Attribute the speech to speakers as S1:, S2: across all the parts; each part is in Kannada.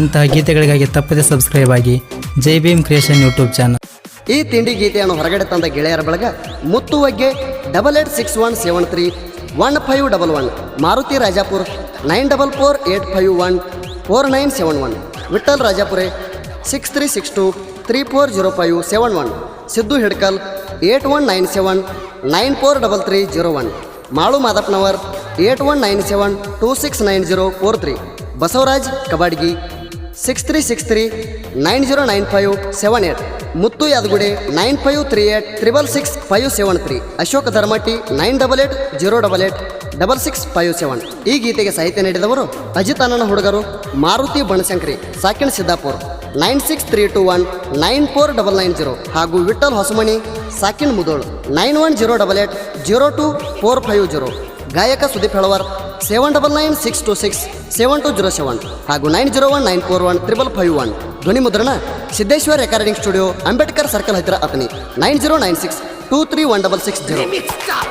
S1: ಇಂತಹ ಗೀತೆಗಳಿಗಾಗಿ ತಪ್ಪದೆ ಸಬ್ಸ್ಕ್ರೈಬ್ ಆಗಿ Jai Bhim creation YouTube channel
S2: ಈ ತಿಂಡಿ ಗೀತೆಯನ್ನು ಹೊರಗಡೆ ತಂದ ಗೆಳೆಯರ ಬಳಗ Muttuvagge double eight six one seven three one five double one Maruti Rajapur nine double four eight five one four nine seven one Vithal Rajapure six three six two three four zero five seven one Siddu Hidkal eight one nine seven nine four double three zero one Malu Madappanavar eight one nine seven two six nine zero four three Basavaraj Kabadgi six three six three nine zero nine five seven eight. Muttu Yadagudi nine five three eight, triple six five seven three Ashoka Dharmatti nine double eight, zero double eight, double six five seven ಈ ಗೀತೆಗೆ ಸಾಹಿತ್ಯ ನೀಡಿದವರು ಅಜಿತ್ ಹುಡುಗರು Maruti Banashankari ಸಾಕಿಣ್ Siddapur, nine six three two one, nine four double nine zero ಹಾಗೂ Vithal Hosamani, ಸಾಕಿಣ್ Mudhol, nine one zero double eight, zero two four five zero. ಗಾಯಕ Sudeep Helavar seven double nine six two six seven two zero seven ಹಾಗೂ nine zero one nine four one triple five one ಧ್ವನಿ ಮುದ್ರಣ Siddeshwar recording studio Ambedkar circle ಹತ್ತಿರ Athani nine zero nine six two three one double six zero
S3: Remix stop,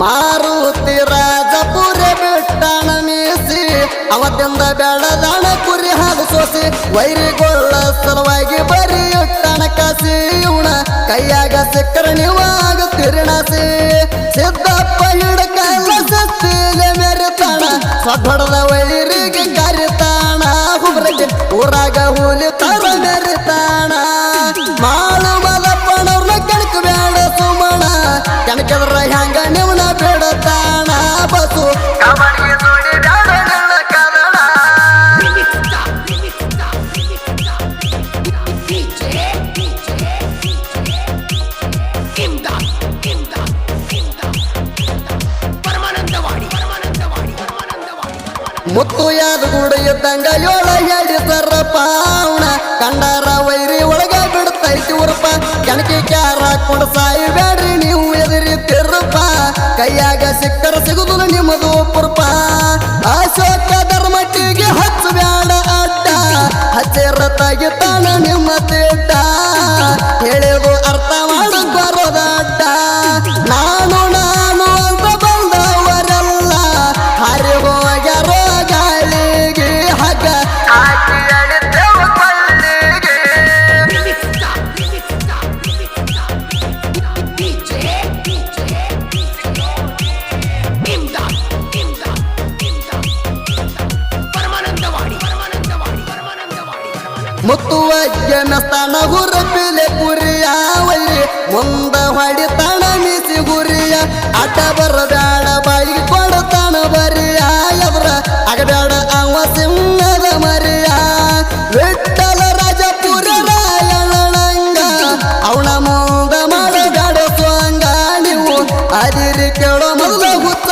S2: Maruti Rajapur ಬಿಟ್ಟಣ ಮೀಸಿ ಅವತ್ತಿಂದ ಬೆಳದಣ ಕುರಿ ಹಾಗೂ ಸೋಸಿ ವೈರಿಗೊಳ್ಳ ಮುತ್ತು ಯಾದ ಗುಡ ಇದ್ದಂಗ ಯೋಳ ಹೇಳಿದರ ಪಾವಣ ಕಂಡಾರ ವೈರಿ ಒಳಗ ಬಿಡ್ತೈತಿ ಉರ್ಪ. ಕೆಣಕಿ ಕ್ಯಾರ ಕೊಡ ಸಾಯಿ ಬೇಡ್ರಿ ನೀವು ಎದುರಿ ತಿರ್ಪ. ಕೈಯಾಗ ಸಿಕ್ಕರ ಸಿಗುದಿಲ್ಲ ನಿಮ್ಮದು ಪುರ್ಪ ಅಶೋಕ ಧರ್ಮಟ್ಟಿಗೆ ಬ್ಯಾಡ ಅಡ್ಡ. ಹಚ್ಚಿರ ತೆಗಿತಾನ ನಿಮ್ಮ ತಿಡ್ಡ ಮೆಸ್ತಾನ ಹುರಪಿಲೆ ಪುರಿಯ ವೈರಿ ಮುಂದ ಹೊಡಿತಾಣ ಮೀಸಿ ಗುರಿಯ. ಅಡ್ಡ ಬರಬೇಡ ಬಾಯಿ ಕೊಡತಾನ ಬರಿಯ. ಎದ್ರ ಆಗಬೇಡ ಅವ ಸಿಂಹದ ಮರಿಯ. ವಿಠಲ ರಾಜಪುರ ರಾಯಣಂಗ ಅವನ ಮುಂದ ಮಾಡಬೇಡ ಸ್ವಂಗ. ನೀವು ಅದಿರಿ ಕೇಳೋ ಮೊದಲ ಹುತ್ತ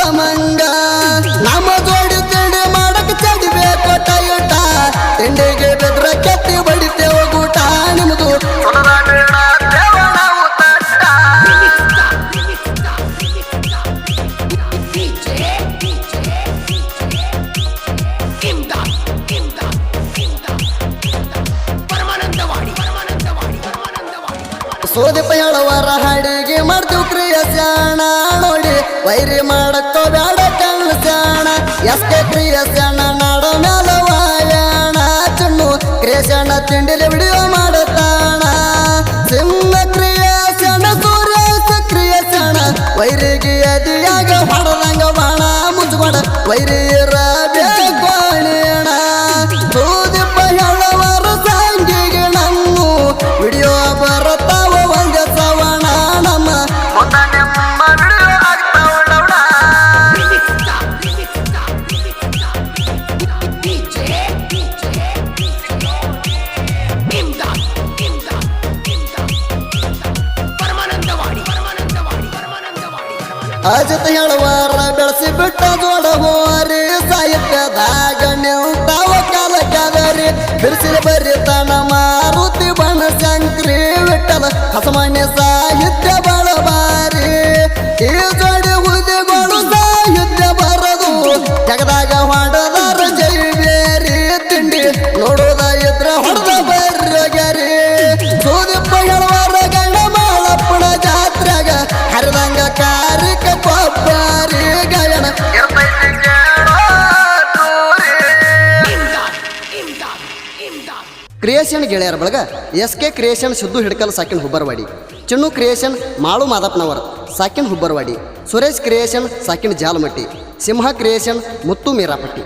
S2: ಸೋದಪ್ಪ ಹೇಳುವರ ಹಾಡಿಗೆ ಮಾಡ್ತೀವಿ ಕ್ರಿಯ ಸ್ಯಾಣ. ನೋಡಿ, ವೈರಿ ಮಾಡಕ್ಕೋ ಬೇಡ ಕಣ್ಣು ಸ್ಯಾಣ. ಎಷ್ಟೇ ಕ್ರಿಯ ಸ್ಯಾಣ, ನಾಡ ಮ್ಯಾಲ ವಾಯಾಣ. ಕ್ರಿಯ ಸ್ಯಾಣ ತಿಂಡಿಲಿ ವಿಡಿಯೋ ಮಾಡುತ್ತಾಣ ಸಿಂಹ ಕ್ರಿಯಸ್ಯಾಣ ಸೂರ್ಯ ಸಕ್ರಿಯ ಸ್ಯಾಣ. ವೈರಿಗೆ ಅದಿಯಾಗ ಹೊಡದಂಗ ಬಾಣ ಮುಚ್ಕೊಡ ವೈರಿಯರ ಅಜತ ಹೇಳುವಾರ ಬೆಳೆಸಿ ಬಿಟ್ಟ ಜೋಡ ಹೋರಿ, ಸಾಹಿತ್ಯದಾಗ ನಿಂತಾವ ಕಾಲ ಕಾದರಿ ಬರ್ರಿ ಬರಿತಾನ ಮಾರುತಿ ಬಣ ಶಂಕ್ರಿ ಬಿಟ್ಟದ ಹಸಮಾನ್ಯ ಸಾಹಿತ್ಯ ಬಳಬಾರಿ ಈ ಜೋಡಿ ಹುದಿಗಳು ಸಾಹಿತ್ಯ ಬರದು, ಜಗದಾಗ ಕ್ರಿಯೇಷನ್ ಗೆಳೆಯರ ಬಳಗ ಎಸ್ ಕೆ ಕ್ರಿಯೇಷನ್ ಶುದ್ದು ಹಿಡ್ಕಲ್ ಸಾಕಿನ್ ಹುಬ್ಬರವಾಡಿ, ಚಿನ್ನು ಕ್ರಿಯೇಷನ್ ಮಾಳು ಮಾದಪ್ಪನವರ್ ಸಾಕಿನ್ ಹುಬ್ಬರವಾಡಿ, ಸುರೇಶ್ ಕ್ರಿಯೇಷನ್ ಸಾಕಿನ್ ಜಾಲಮಟ್ಟಿ, ಸಿಂಹ ಕ್ರಿಯೇಷನ್ ಮುತ್ತು ಮೀರಾಪಟ್ಟಿ.